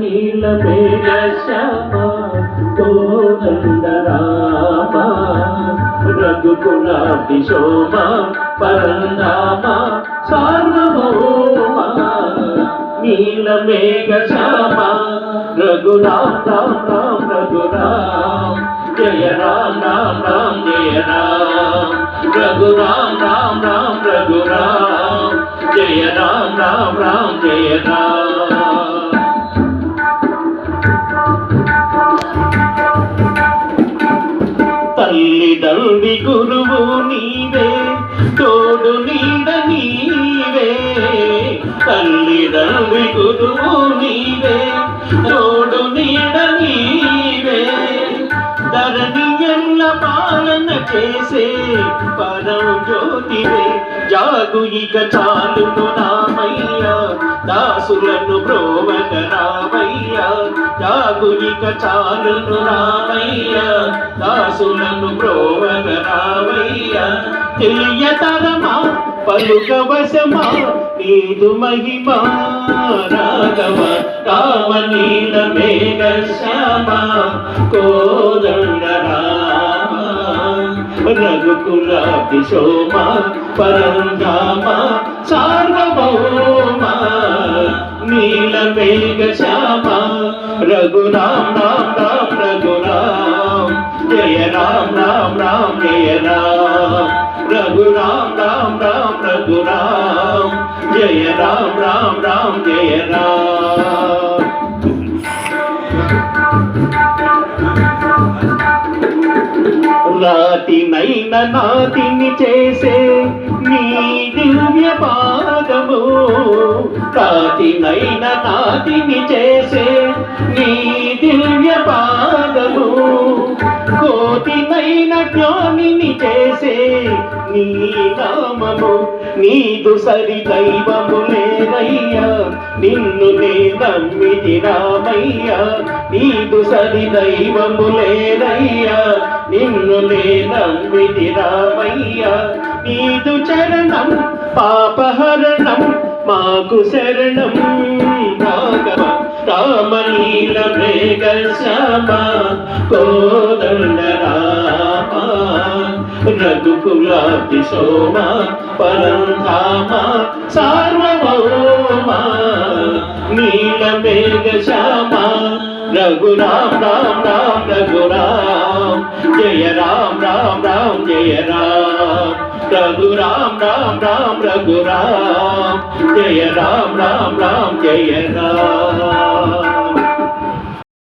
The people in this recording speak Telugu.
నీల మేఘ శ్యామ కోదండ రామ రఘుకులాది శోభ పరంధామ సార్వభౌమ నీల మేఘ శ్యామ రఘురామ్ రామ్ రామ్ రఘురామ్ జయ రామ రామ రామ్ జయ రామ రఘురామ రామ రామ రఘురామ జయ రామ రామ రామ జయ రామ తల్లి గురువు నీవే తోడు నీడ నీవే. తల్లి తల్లి గురువు నీవే తోడు నీడ నీవే. ధరణి ఎల్ల పాలన చేసే పరం జ్యోతివే. జాగు ఇక చాలును రామయ్య దాసులను ప్రోవకరా జాగు ఇక చాలును రామయ్య దాసులను బ్రోవక రామయ్య తెలియతరమా పలుకవశమా నీదు మహిమ రాఘవ రామ నీల మేఘ శ్యామ కోదండ రామ. రఘుకులాది శోమ పరంధామ సార్వభౌమ నీల మేఘ శ్యామ రఘురామ రామ రామ రఘురామ జయ రామ రామ రామ జయ రామ. రఘురామ రామ రామ రఘురామ జయ రామ రామ రామ జయ రామ్. రాతినైన నాతిని చేసే నీ దివ్య పాదము రాతినైన నాతిని చేసే నీ దివ్య పాదము కోటినైన జ్ఞానిని చేసే నీ నామము. నీదు సరి దైవము లేదయ్యా. నిన్ను నే నమ్మిది రామయ్య నీదు సరి దైవము లేదయ్యా. నిన్ను నే నమ్మిది రామయ్య నీదు చరణం పాపహరణం మాకు శరణం. రాఘవ రామలీల మేఘ శ్యామ. కో రఘుకులాది సోమ పరంధామ సార్వభౌమ నీల మేఘ శ్యామ రఘురామ రామ రామ రఘురామ జయ రామ రామ రామ జయ రామ రఘురామ రామ రామ రఘురామ జయ రామ రామ రామ జయ రామ.